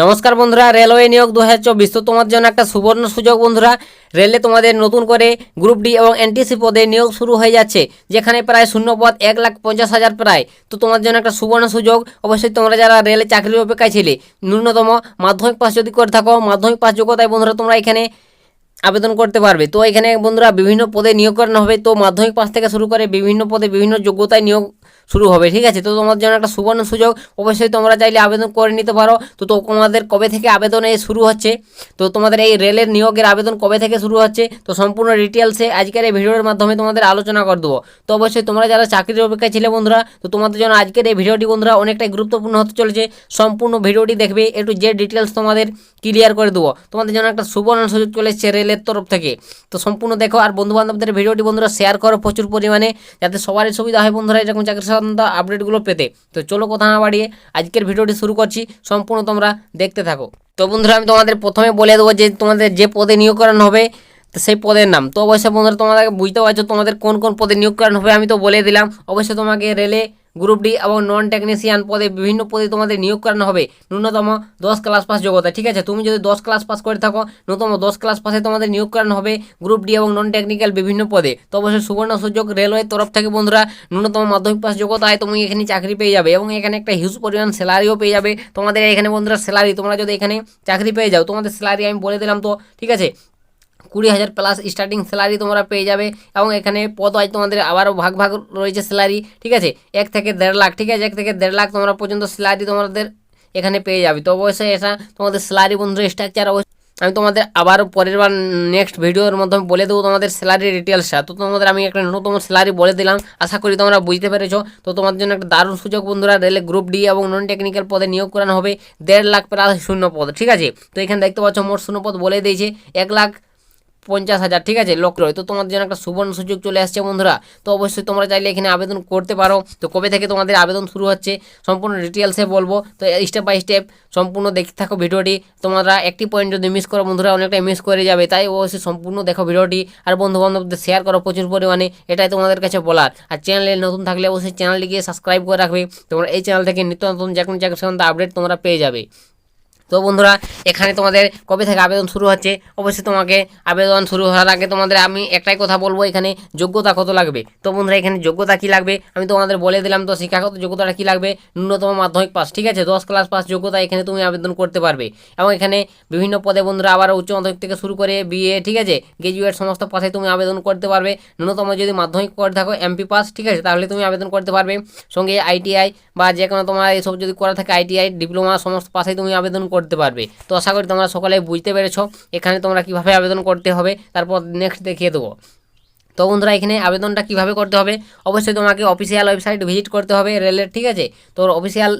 নমস্কার বন্ধুরা, রেলওয়ে নিয়োগ দু হাজার চব্বিশ। তো তোমার জন্য একটা সুবর্ণ সুযোগ বন্ধুরা, রেলে তোমাদের নতুন করে গ্রুপ ডি এবং এনটিসি পদে নিয়োগ শুরু হয়ে যাচ্ছে, যেখানে প্রায় শূন্য পদ এক লাখ পঞ্চাশ হাজার প্রায়। তো তোমার জন্য একটা সুবর্ণ সুযোগ, অবশ্যই তোমরা যারা রেলে চাকরির অপেক্ষায় ছিলে, ন্যূনতম মাধ্যমিক পাস যদি করে থাকো, মাধ্যমিক পাস যোগ্যতায় বন্ধুরা তোমরা এখানে আবেদন করতে পারবে। তো এখানে বন্ধুরা বিভিন্ন পদে নিয়োগ করানো হবে। তো মাধ্যমিক পাস থেকে শুরু করে বিভিন্ন পদে বিভিন্ন যোগ্যতায় নিয়োগ শুরু হবে, ঠিক আছে? তো তোমার জন্য একটা সুবর্ণ সুযোগ। অবশ্যই তোমরা চাইলে আবেদন করে নিতে পারো। তো তোমাদের কবে থেকে আবেদন এই শুরু হচ্ছে? তো তোমাদের এই রেলের নিয়োগের আবেদন কবে থেকে শুরু হচ্ছে? তো সম্পূর্ণ ডিটেলসে আজকের এই ভিডিওর মাধ্যমে তোমাদের আলোচনা করে দেবো। তো অবশ্যই তোমরা যারা চাকরির অপেক্ষায় ছিলে বন্ধুরা, তো তোমাদের জন্য আজকের এই ভিডিওটি বন্ধুরা অনেকটাই গুরুত্বপূর্ণ হতে চলেছে। সম্পূর্ণ ভিডিওটি দেখবে, একটু যে ডিটেলস তোমাদের ক্লিয়ার করে দেবো। তোমাদের জন্য একটা সুবর্ণ সুযোগ চলে এসেছে রেলের তরফ থেকে। তো সম্পূর্ণ দেখো, আর বন্ধু বান্ধবদের ভিডিওটি বন্ধুরা শেয়ার করো প্রচুর পরিমাণে, যাতে সবারই সুবিধা হয় বন্ধুরা, এরকম চাকরি সংক্রান্ত আপডেটগুলো পেতে। তো চলো কথা না বাড়িয়ে আজকের ভিডিওটি শুরু করছি, সম্পূর্ণ তোমরা দেখতে থাকো। তো বন্ধুরা, আমি তোমাদের প্রথমে বলে দেবো যে, তোমাদের যে পদে নিয়োগ করানো হবে, তো সেই পদের নাম। তো অবশ্যই বন্ধুরা তোমাদেরকে বুঝতে পারছ তোমাদের কোন কোন পদে নিয়োগ করানো হবে, আমি তো বলে দিলাম। অবশ্যই তোমাকে রেলে গ্রুপ ডি এবং নন টেকনিশিয়ান পদে বিভিন্ন পদে তোমাদের নিয়োগ করানো হবে। ন্যূনতম দশ ক্লাস পাস যোগ্যতা, ঠিক আছে? তুমি যদি দশ ক্লাস পাস করে থাকো, ন্যূনতম দশ ক্লাস পাসে তোমাদের নিয়োগ করানো হবে গ্রুপ ডি এবং নন টেকনিক্যাল বিভিন্ন পদে। তো অবশ্যই সুবর্ণ সুযোগ রেলওয়ের তরফ থেকে, বন্ধুরা, ন্যূনতম মাধ্যমিক পাস যোগ্যতায় তুমি এখানে চাকরি পেয়ে যাবে এবং এখানে একটা হিউজ পরিমাণ স্যালারিও পেয়ে যাবে। তোমাদের এখানে, বন্ধুরা স্যালারি তোমরা যদি এখানে চাকরি পেয়ে যাও, তোমাদের স্যালারি আমি বলে দিলাম তো, ঠিক আছে? কুড়ি হাজার প্লাস স্টার্টিং স্যালারি তোমরা পেয়ে যাবে এবং এখানে পদ হয় তোমাদের আবারও ভাগ ভাগ রয়েছে স্যালারি ঠিক আছে? এক থেকে দেড় লাখ, ঠিক আছে? এক থেকে দেড় লাখ তোমরা পর্যন্ত স্যালারি তোমাদের এখানে পেয়ে যাবে। তো অবশ্যই এটা তোমাদের স্যালারি বন্ধুরা স্ট্রাকচার অবশ্যই আমি তোমাদের আবারও পরের বার নেক্সট ভিডিওর মাধ্যমে বলে দেবো তোমাদের স্যালারি ডিটেলসটা তো তোমাদের আমি একটা নতুন স্যালারি বলে দিলাম। আশা করি তোমরা বুঝতে পেরেছ। তো তোমাদের জন্য একটা দারুণ সুযোগ বন্ধুরা, রেলে গ্রুপ ডি এবং নন টেকনিক্যাল পদে নিয়োগ করানো হবে। দেড় লাখ প্লাস শূন্য পদ, ঠিক আছে? তো এখানে দেখতে পাচ্ছ মোট শূন্য পদ বলে দিয়েছে। এক লাখ পঞ্চাশ হাজার, ঠিক আছে? লোক রয়। তো তোমাদের জন্য একটা সুবর্ণ সুযোগ চলে আসছে বন্ধুরা। তো অবশ্যই তোমরা চাইলে এখানে আবেদন করতে পারো। তো কবে থেকে তোমাদের আবেদন শুরু হচ্ছে সম্পূর্ণ ডিটেলসে বলব। তো স্টেপ বাই স্টেপ সম্পূর্ণ দেখতে থাকো ভিডিওটি। তোমরা একটি পয়েন্ট যদি মিস করো বন্ধুরা, অনেকটাই মিস করে যাবে। তাই অবশ্যই সম্পূর্ণ দেখো ভিডিওটি। আর বন্ধু বান্ধবদের শেয়ার করো প্রচুর পরিমাণে। এটাই তোমাদের কাছে বলার। আর চ্যানেলে নতুন থাকলে অবশ্যই চ্যানেলটিকে সাবস্ক্রাইব করে রাখবে। তোমরা এই চ্যানেল থেকে নিত্য নতুন যে কোনো সম্বন্ধে আপডেট তোমরা পেয়ে যাবে। তো বন্ধুরা, এখানে তোমাদের কবে থেকে আবেদন শুরু হচ্ছে? অবশ্যই তোমাকে আবেদন শুরু হওয়ার আগে তোমাদের আমি একটাই কথা বলব, এখানে যোগ্যতা কত লাগবে? তো বন্ধুরা, এখানে যোগ্যতা কী লাগবে? আমি তোমাদের বলে দিলাম, তো শিক্ষাগত যোগ্যতাটা কী লাগবে? ন্যূনতম মাধ্যমিক পাস, ঠিক আছে? দশ ক্লাস পাস যোগ্যতা এখানে তুমি আবেদন করতে পারবে। এবং এখানে বিভিন্ন পদে বন্ধুরা আবার উচ্চ মাধ্যমিক থেকে শুরু করে বিএ ঠিক আছে? গ্রাজুয়েট সমস্ত পাশে তুমি আবেদন করতে পারবে। ন্যূনতম যদি মাধ্যমিক করে থাকো এমপি পাস ঠিক আছে? তাহলে তুমি আবেদন করতে পারবে। সঙ্গে আইটিআই বা যে কোনো তোমার এইসব যদি করা থাকে আইটিআই ডিপ্লোমা সমস্ত পাশে তুমি আবেদন করতে পারবে। তো আশা করি তোমরা সকলে বুঝতে পেরেছ। এখানে তোমরা কীভাবে আবেদন করতে হবে, তারপর নেক্সট দেখিয়ে দেবো। তো বন্ধুরা, এখানে আবেদনটা কীভাবে করতে হবে? অবশ্যই তোমাকে অফিসিয়াল ওয়েবসাইট ভিজিট করতে হবে রেলের ঠিক আছে? তো অফিসিয়াল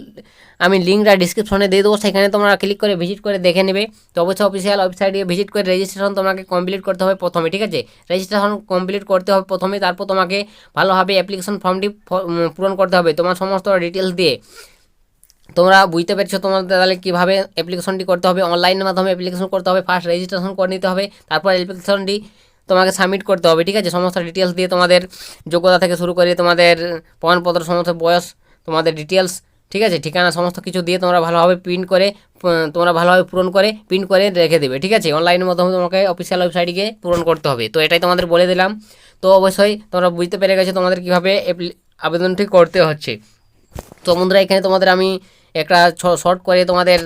আমি লিঙ্কটা ডিসক্রিপশনে দিয়ে দেবো, সেখানে তোমরা ক্লিক করে ভিজিট করে দেখে নেবে। তো অবশ্যই অফিসিয়াল ওয়েবসাইটে ভিজিট করে রেজিস্ট্রেশন তোমাকে কমপ্লিট করতে হবে প্রথমে, ঠিক আছে? রেজিস্ট্রেশন কমপ্লিট করতে হবে প্রথমে, তারপর তোমাকে ভালোভাবে অ্যাপ্লিকেশন ফর্মটি পূরণ করতে হবে তোমার সমস্ত ডিটেলস দিয়ে। তোমরা বুঝতে পেরেছ তোমাদের তাহলে কীভাবে অ্যাপ্লিকেশনটি করতে হবে? অনলাইনের মাধ্যমে অ্যাপ্লিকেশন করতে হবে ফার্স্ট রেজিস্ট্রেশন করে নিতে হবে, তারপর অ্যাপ্লিকেশনটি তোমাকে সাবমিট করতে হবে, ঠিক আছে? সমস্ত ডিটেলস দিয়ে তোমাদের যোগ্যতা থেকে শুরু করে তোমাদের প্রমাণপত্র, সমস্ত বয়স, তোমাদের ডিটেলস ঠিক আছে? ঠিকানা, সমস্ত কিছু দিয়ে তোমরা ভালোভাবে প্রিন্ট করে তোমরা ভালোভাবে পূরণ করে প্রিন্ট করে রেখে দেবে, ঠিক আছে? অনলাইনের মাধ্যমে তোমাকে অফিসিয়াল ওয়েবসাইটে পূরণ করতে হবে। তো এটাই তোমাদের বলে দিলাম। তো অবশ্যই তোমরা বুঝতে পেরে গেছো তোমাদের কীভাবে আবেদনটি করতে হচ্ছে। তো বন্ধুরা, এখানে তোমাদের আমি একটা শর্ট করে তোমাদের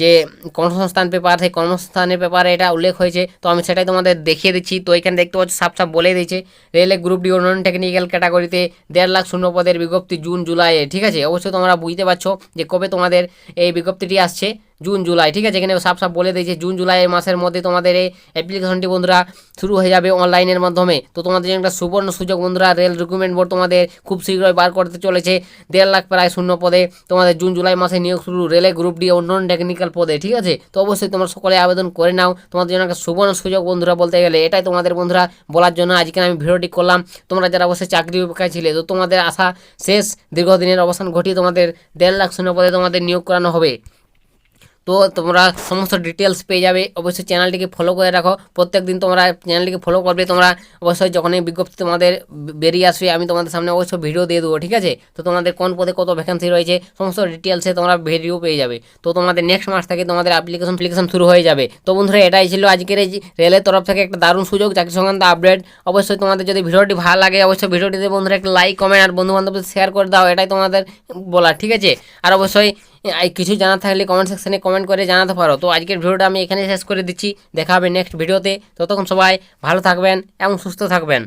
যে কর্মসংস্থান পেপার সেই কর্মসংস্থানের পেপারে এটা উল্লেখ হয়েছে। তো আমি সেটাই তোমাদের দেখিয়ে দিচ্ছি। তো এখানে দেখতে পাচ্ছি, সাপ সাপ বলে দিয়েছে। রেলে গ্রুপ ডি নন টেকনিক্যাল ক্যাটাগরিতে দেড় লাখ শূন্য পদের বিজ্ঞপ্তি জুন জুলাইয়ে ঠিক আছে? অবশ্যই তোমরা বুঝতে পারছ যে কবে তোমাদের এই বিজ্ঞপ্তিটি আসছে। জুন, জুলাই, ঠিক আছে? এখানে সাফ সাফ বলে দিয়েছে, জুন, জুলাই মাসের মধ্যে তোমাদের এই অ্যাপ্লিকেশনটি বন্ধুরা শুরু হয়ে যাবে অনলাইনের মাধ্যমে। তো তোমাদের একটা সুবর্ণ সুযোগ বন্ধুরা রেল রিক্রুটমেন্ট বোর্ড তোমাদের খুব শীঘ্রই বার করতে চলেছে। দেড় লাখ প্রায় শূন্য পদে তোমাদের জুন, জুলাই মাসে নিয়োগ শুরু রেলে গ্রুপ ডি ও নন টেকনিক্যাল পদে, ঠিক আছে? তো অবশ্যই তোমরা সকলে আবেদন করে নাও। তোমাদের জন্য একটা সুবর্ণ সুযোগ বন্ধুরা বলতে গেলে, এটাই তোমাদের বন্ধুরা বলার জন্য আজকে আমি ভিডিওটি করলাম। তোমরা যারা অবশ্যই চাকরি উপেক্ষায় ছিলে, তো তোমাদের আশা শেষ দীর্ঘদিনের অবসান ঘটিয়ে তোমাদের দেড় লাখ শূন্য পদে তোমাদের নিয়োগ করানো হবে। তো তোমরা সমস্ত ডিটেলস পেয়ে যাবে। অবশ্যই চ্যানেলটিকে ফলো করে রাখো। প্রত্যেক দিন তোমরা চ্যানেলটিকে ফলো করবে। তোমরা অবশ্যই যখনই বিজ্ঞপ্তি তোমাদের বেরিয়ে আসবে, আমি তোমাদের সামনে অবশ্যই ভিডিও দিয়ে দেবো, ঠিক আছে? তো তোমাদের কোন পদে কত ভ্যাকেন্সি রয়েছে, সমস্ত ডিটেলসে তোমরা ভিডিও পেয়ে যাবে। তো তোমাদের নেক্সট মাস থেকে তোমাদের অ্যাপ্লিকেশন অ্যাপ্লিকেশন শুরু হয়ে যাবে। তো বন্ধুরা, এটাই ছিল আজকের এই রেলের তরফ থেকে একটা দারুণ সুযোগ। চাকরি সংক্রান্ত আপডেট অবশ্যই তোমাদের যদি ভিডিওটি ভালো লাগে, অবশ্যই ভিডিওটিতে বন্ধুরা একটা লাইক কমেন্ট আর বন্ধু বান্ধবদের শেয়ার করে দাও। এটাই তোমাদের বলার, ঠিক আছে? আর অবশ্যই কিছু জানা থাকলে কমেন্ট সেকশনে কমেন্ট করে জানাতে পারো। তো আজকের ভিডিওটা আমি এখানে শেষ করে দিচ্ছি। দেখা হবে নেক্সট ভিডিওতে ততক্ষণ সবাই ভালো থাকবেন এবং সুস্থ থাকবেন।